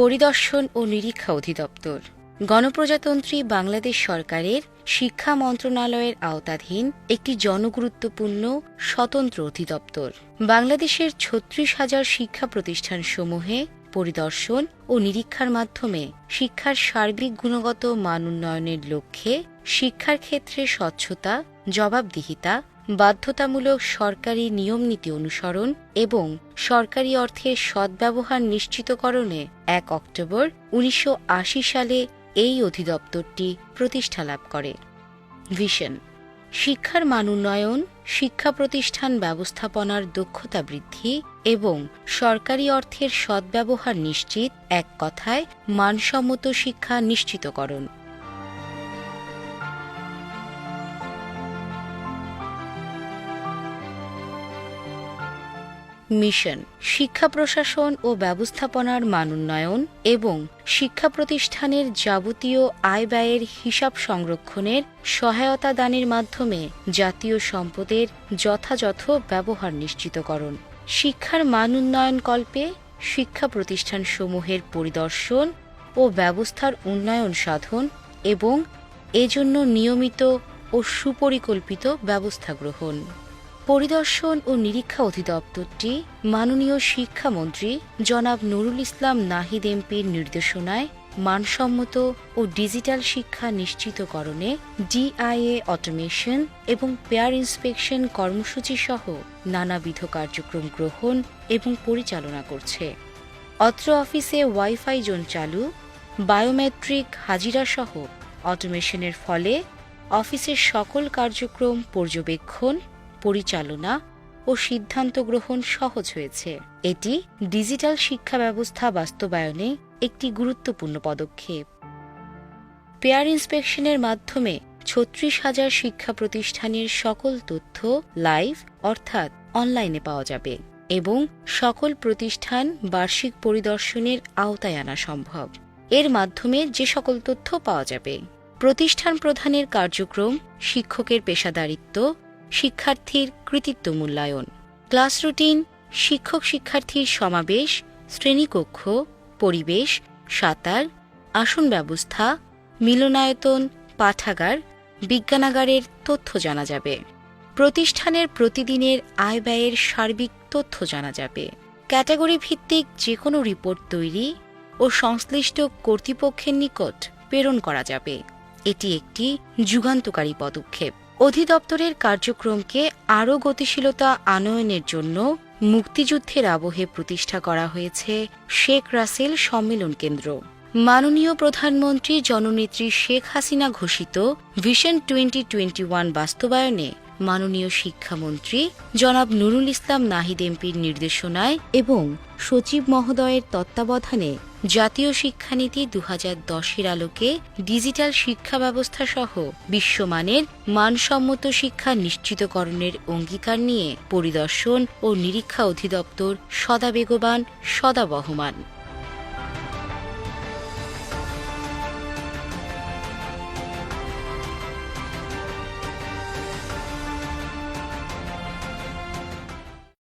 পরিদর্শন ও নিরীক্ষা অধিদপ্তর। গণপ্রজাতন্ত্রী বাংলাদেশ সরকারের শিক্ষা মন্ত্রণালয়ের আওতাধীন একটি জনগুরুত্বপূর্ণ স্বতন্ত্র অধিদপ্তর। বাংলাদেশের ছত্রিশ হাজার শিক্ষা প্রতিষ্ঠানসমূহে পরিদর্শন ও নিরীক্ষার মাধ্যমে শিক্ষার সার্বিক গুণগত মান উন্নয়নের লক্ষ্যে শিক্ষার ক্ষেত্রে স্বচ্ছতা, জবাবদিহিতা বাধ্যতামূলক সরকারি নিয়মনীতি অনুসরণ এবং সরকারি অর্থের সদ্ব্যবহার নিশ্চিতকরণে এক অক্টোবর উনিশশো আশি সালে এই অধিদপ্তরটি প্রতিষ্ঠা লাভ করে। ভিশন, শিক্ষার মান উন্নয়ন, শিক্ষা প্রতিষ্ঠান ব্যবস্থাপনার দক্ষতা বৃদ্ধি এবং সরকারি অর্থের সদ্ব্যবহার নিশ্চিত এক কথায় মানসম্মত শিক্ষা নিশ্চিতকরণ। মিশন, শিক্ষা প্রশাসন ও ব্যবস্থাপনার মান উন্নয়ন এবং শিক্ষা প্রতিষ্ঠানের যাবতীয় আয় ব্যয়ের হিসাব সংরক্ষণের সহায়তা দানের মাধ্যমে জাতীয় সম্পদের যথাযথ ব্যবহার নিশ্চিতকরণ, শিক্ষার মান উন্নয়ন কল্পে শিক্ষা প্রতিষ্ঠানসমূহের পরিদর্শন ও ব্যবস্থার উন্নয়ন সাধন এবং এজন্য নিয়মিত ও সুপরিকল্পিত ব্যবস্থা গ্রহণ। পরিদর্শন ও নিরীক্ষা অধিদপ্তরটি মাননীয় শিক্ষামন্ত্রী জনাব নুরুল ইসলাম নাহিদ এমপির নির্দেশনায় মানসম্মত ও ডিজিটাল শিক্ষা নিশ্চিতকরণে ডিআইএ অটোমেশন এবং পেয়ার ইন্সপেকশন কর্মসূচি সহ নানাবিধ কার্যক্রম গ্রহণ এবং পরিচালনা করছে। অত্র অফিসে ওয়াইফাই জোন চালু, বায়োমেট্রিক হাজিরা সহ অটোমেশনের ফলে অফিসের সকল কার্যক্রম পর্যবেক্ষণ পরিচালনা ও সিদ্ধান্ত গ্রহণ সহজ হয়েছে। এটি ডিজিটাল শিক্ষা ব্যবস্থা বাস্তবায়নে একটি গুরুত্বপূর্ণ পদক্ষেপ। পেয়ার ইন্সপেকশনের মাধ্যমে ছত্রিশ হাজার শিক্ষা প্রতিষ্ঠানের সকল তথ্য লাইভ, অর্থাৎ অনলাইনে পাওয়া যাবে এবং সকল প্রতিষ্ঠান বার্ষিক পরিদর্শনের আওতায় আনা সম্ভব। এর মাধ্যমে যে সকল তথ্য পাওয়া যাবে। প্রতিষ্ঠান প্রধানের কার্যক্রম, শিক্ষকের পেশাদারিত্ব শিক্ষার্থীর কৃতিত্ব মূল্যায়ন। ক্লাস রুটিন, শিক্ষক শিক্ষার্থীর সমাবেশ, শ্রেণীকক্ষ, পরিবেশ, সাঁতার, আসন ব্যবস্থা, মিলনায়তন, পাঠাগার, বিজ্ঞানাগারের তথ্য জানা যাবে। প্রতিষ্ঠানের প্রতিদিনের আয় ব্যয়ের সার্বিক তথ্য জানা যাবে। ক্যাটাগরি ভিত্তিক যে কোনো রিপোর্ট তৈরি ও সংশ্লিষ্ট কর্তৃপক্ষের নিকট প্রেরণ করা যাবে। এটি একটি যুগান্তকারী পদক্ষেপ। অধিদপ্তরের কার্যক্রমকে আরও গতিশীলতা আনয়নের জন্য মুক্তিযুদ্ধের আবহে প্রতিষ্ঠা করা হয়েছে শেখ রাসেল সম্মেলন কেন্দ্র। মাননীয় প্রধানমন্ত্রী জননেত্রী শেখ হাসিনা ঘোষিত ভিশন টোয়েন্টি টোয়েন্টি ওয়ান বাস্তবায়নে মাননীয় শিক্ষামন্ত্রী জনাব নুরুল ইসলাম নাহিদ এমপির নির্দেশনায় এবং সচিব মহোদয়ের তত্ত্বাবধানে জাতীয় শিক্ষানীতি দু হাজার দশের আলোকে ডিজিটাল শিক্ষা ব্যবস্থা সহ বিশ্বমানের মানসম্মত শিক্ষা নিশ্চিতকরণের অঙ্গীকার নিয়ে পরিদর্শন ও নিরীক্ষা অধিদপ্তর সদা বেগবান, সদা বহমান।